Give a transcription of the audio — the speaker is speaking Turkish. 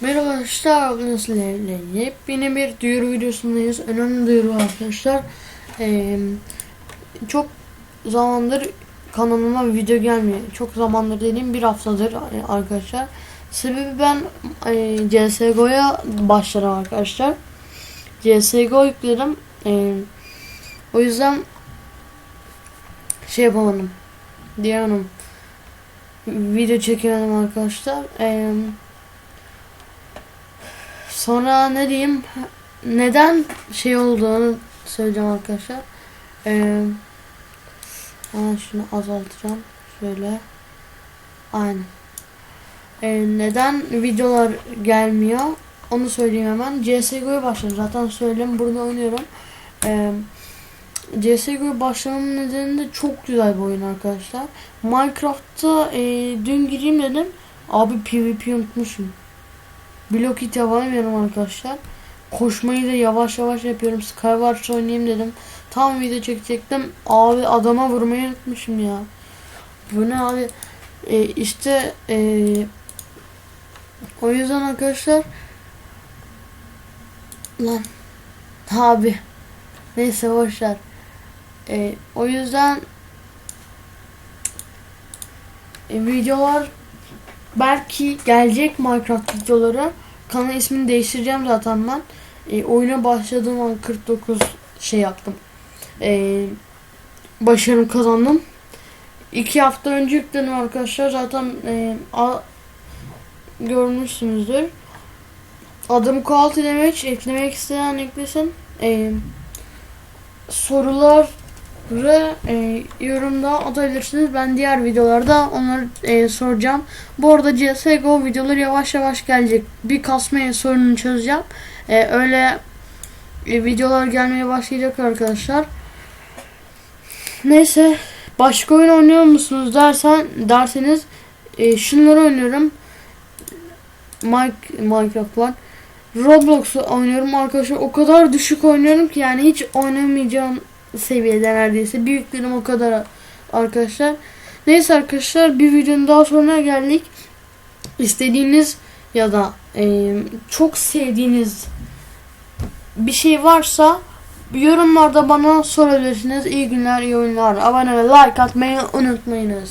Merhaba arkadaşlar, sizlerle yepyeni bir duyuru videosundayız. Önemli duyuru arkadaşlar. Ee, çok zamandır kanalıma video gelmiyor. Çok zamandır dediğim bir haftadır arkadaşlar. Sebebi ben e, CSGO'ya başladım arkadaşlar. CSGO yükledim. E, o yüzden şey yapamadım. Diyemedim. Video çekemedim arkadaşlar. Eee Sonra ne diyeyim? Neden şey olduğunu söyleyeceğim arkadaşlar. Ee, hemen şunu azaltacağım. Şöyle. Aynen. Ee, neden videolar gelmiyor? Onu söyleyeyim hemen. CSGO'ya başladım. Zaten söyleyeyim. Burada oynuyorum. Ee, CSGO'ya başlamamın nedeni de çok güzel bir oyun arkadaşlar. Minecraft'ta e, dün gireyim dedim. Abi PvP unutmuşum. Blok hit yapamıyorum arkadaşlar. Koşmayı da yavaş yavaş yapıyorum. Skywars oynayayım dedim. Tam video çekecektim. Abi adama vurmayı unutmuşum ya. Bu ne abi? E, işte e, o yüzden arkadaşlar lan abi neyse boşver. E, o yüzden e, videolar belki gelecek Minecraft videoları. Kanal ismini değiştireceğim zaten ben. E, oyuna başladığım an 49 şey yaptım. E, başarım kazandım. İki hafta önce yükledim arkadaşlar. Zaten e, a, görmüşsünüzdür. Adım Kualti demek. Eklemek isteyen eklesin. E, sorular ve e, yorumda atabilirsiniz. Ben diğer videolarda onları e, soracağım. Bu arada CSGO videoları yavaş yavaş gelecek. Bir kasma sorununu çözeceğim. E, öyle e, videolar gelmeye başlayacak arkadaşlar. Neyse başka oyun oynuyor musunuz dersen derseniz e, şunları oynuyorum. Mike, Minecraft var. Roblox'u oynuyorum arkadaşlar. O kadar düşük oynuyorum ki yani hiç oynamayacağım seviyede neredeyse. Büyüklerim o kadar arkadaşlar. Neyse arkadaşlar bir videonun daha sonuna geldik. İstediğiniz ya da e, çok sevdiğiniz bir şey varsa yorumlarda bana sorabilirsiniz. İyi günler, iyi oyunlar. Abone ve like atmayı unutmayınız.